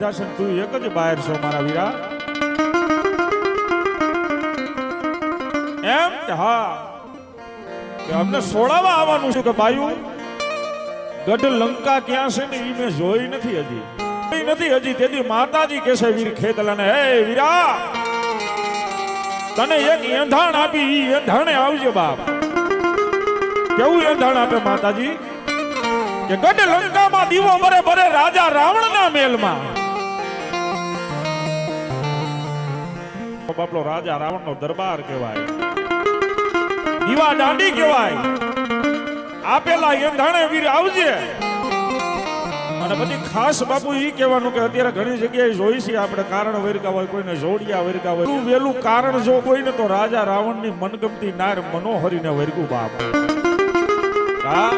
દર્શન તું એક જ બહાર છો, મારા વીરા. એમ કે હા. કે અમને સોડાવા આવવાનું છે કે ભાઈ ગઢ લંકા ક્યાં છે ને એ મેં જોઈ નથી હજી. નથી હજી. તેથી માતાજી કહેશે, વીર ખેતલાને, હે વીરા! તને એક એંધાણ આપી એ એંધાણે આવજે બાપ. કેવું એંધાણ આપે માતાજી? કે ગઢ લંકામાં દીવો બરે બરે રાજા રાવણના મેલમાં. બાપલો રાજા રાવણનો દરબાર કહેવાય. દીવા દાંડી કહેવાય. આપેલા એંધાણે વીર આવજે. અને પછી ખાસ બાપુ એ કહેવાનું કે અત્યારે ઘણી જગ્યાએ જોઈ છે આપણે કારણ વેરકા હોય, કોઈને જોડિયા વેરકા હોય. વેલું કારણ જો કોઈને તો રાજા રાવણની મનગમતી નાર મનોહરીને વેરગું બાપ. હા?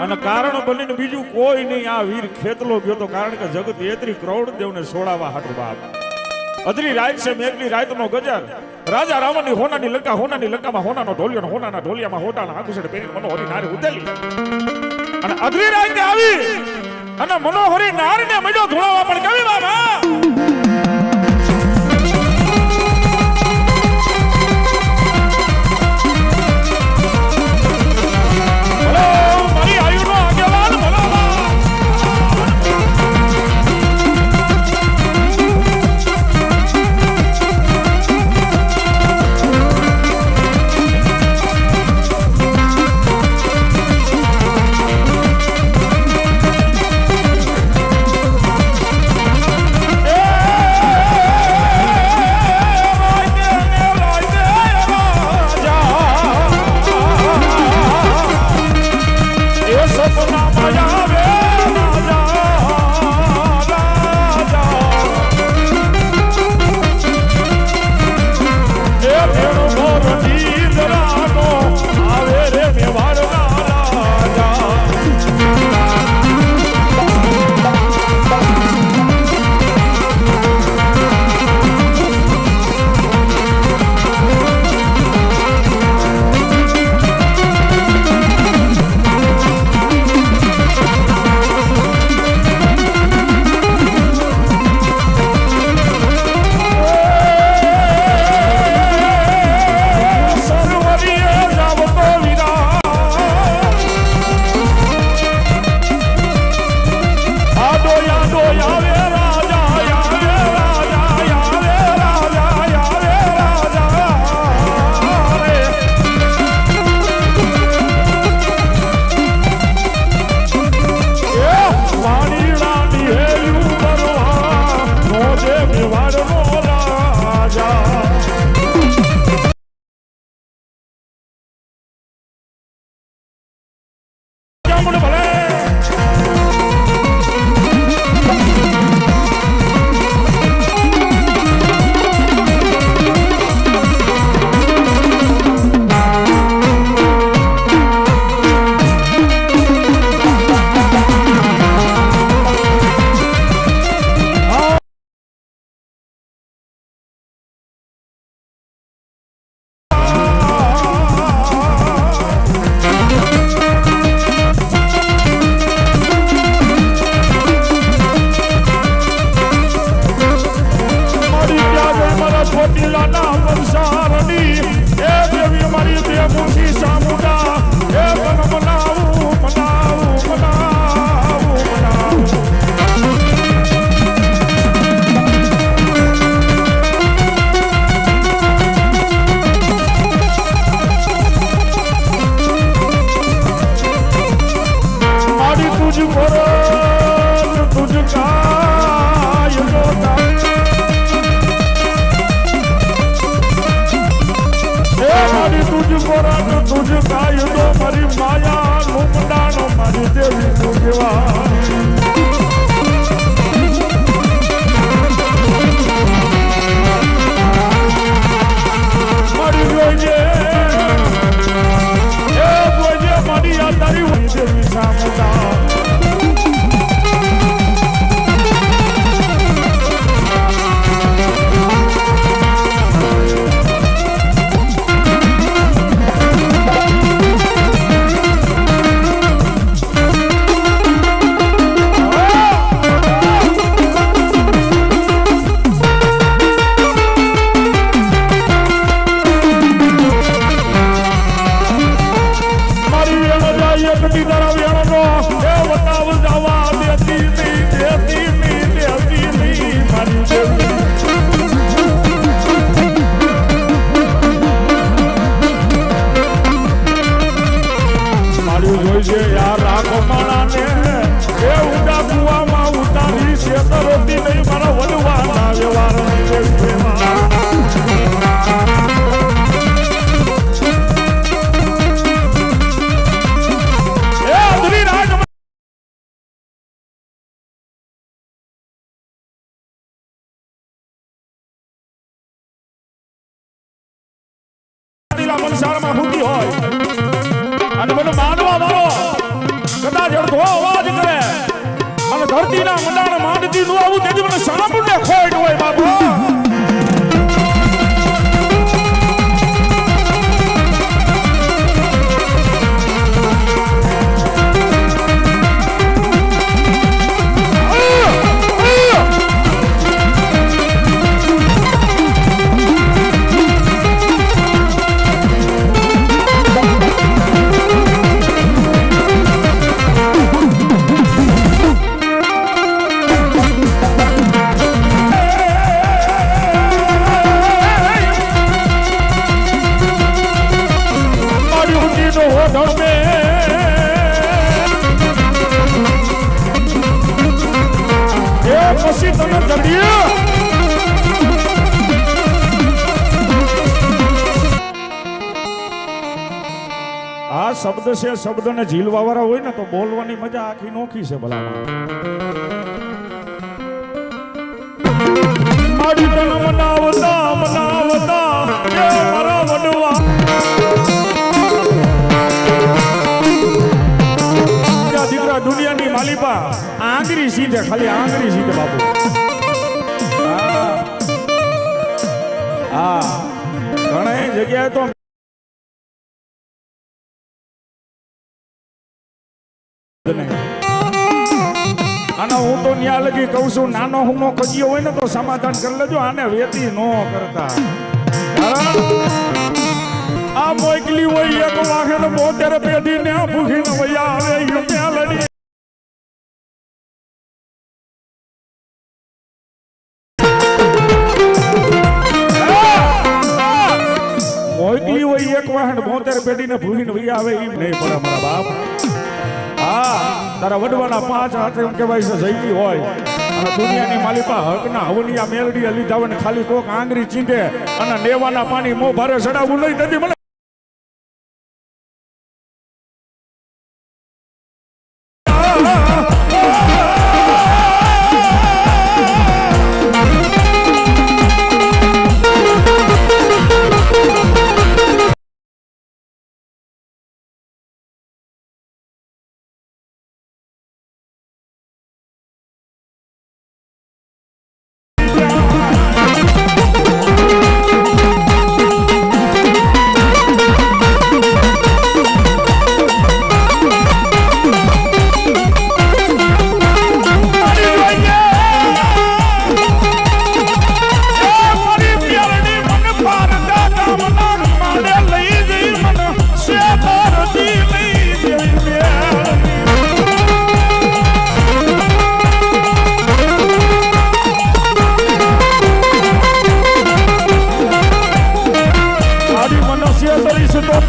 અને કારણ બનીને બીજું કોઈ નહીં, આ વીર ખેતલો ગયો તો કારણ કે જગત એત્રી કરોડ દેવને સોળાવા હાટું બાપ. અધરી રાત છે મેઘની રાતનો ગજર. રાજા રાવણની હોનાની લંકા હોનાની લંકામાં હોનાનો ઢોલિયો ને હોનાના ઢોલિયામાં હોટાના આકુશેડ પહેરી મનોહરી નારી ઉતેલી. અને અધરી રાતે આવી અને મનોહરી નારીને મળ્યો ધોળાવા પણ કવિ બાબા તુજ ગાય તો મારી માયા મુંડાનો મારી દેવી તું કેવા રોતી નહીં મારો વધવાના વ્યવહાર મનસારમાં ફૂટી હોય. ધરતીના મંડાણ માંડતી નું આવું તેથી મને સાંભળને ખોટ હોય બાબા શબ્દ છે, શબ્દને ઝીલવા વાળા હોય ને તો બોલવાની મજા આખી નોખી છે ભલા મારી તન મનાવતા મનાવતા આંગળી સીધે, ખાલી આંગરી સીધે બાપુ. હા. ઘણી જગ્યાએ તો અને હું તો ન્યા લગી કહું છું, નાનો હુમો કજ્યો હોય ને તો સમાધાન કરી લેજો, આને વેતી નો કરતા. આ મોકલી હોય એક વાઘે ને બોતેર પેઢી ને ભૂખી ને વૈયા આવે, ઈ લડી. મોકલી હોય એક વાહન, બોતેર પેઢી ને ભૂખી ને વૈયા આવે એમ નહીં પડે મારા બાપ. હા, તારા વડવાના પાંચ હાથે એમ કહેવાય છે જઈતી હોય. અને દુનિયાની માલિકા હકના હવનિયા મેલડી લીધા હોય ખાલી કોક આંગળી ચીંધે અને નેવાના પાણી મો ભારે ચડાવવું નહીં તેથી મને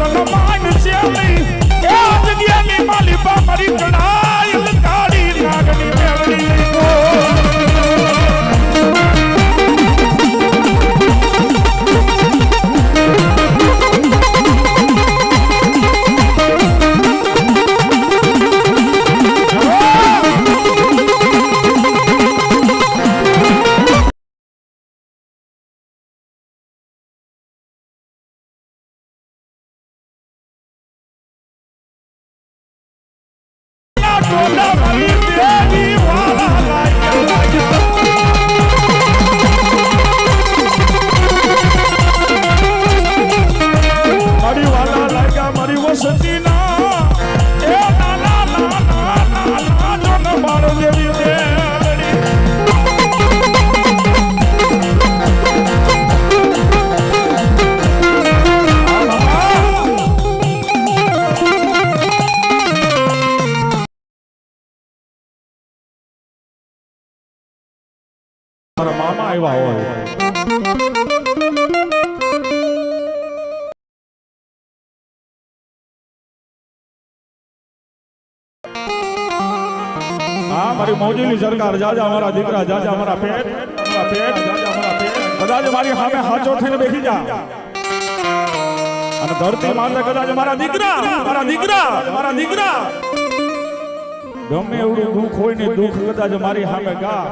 Don't mind, you see me. no. મારા મામા આવ્યા હોય હા મારી મોજીલી સરકાર જાજા અમારા દીકરા જાજા અમારા પેટ અમારા પેટ જાજા મારા પેટ કદાચ મારી સામે હાચો થઈને બેસી જા. અને ધરતી માતા કદાચ મારા દીકરા મારા દીકરા મારા દીકરા. ગમે એવડું દુઃખ હોય ને દુઃખ કદાચ મારી સામે ગા.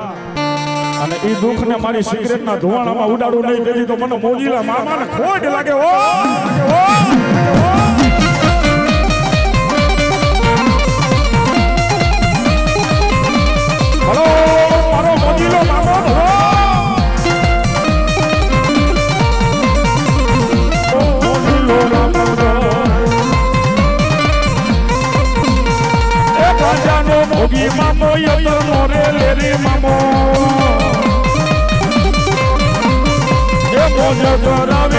અને એ દુઃખ ને મારી સિગરેટ ના ધુવાણામાં ઉડાડું નહીં દેતી તો મને મોજીલા મામાને ખોટ લાગે ઓ એ મોજ કરાવે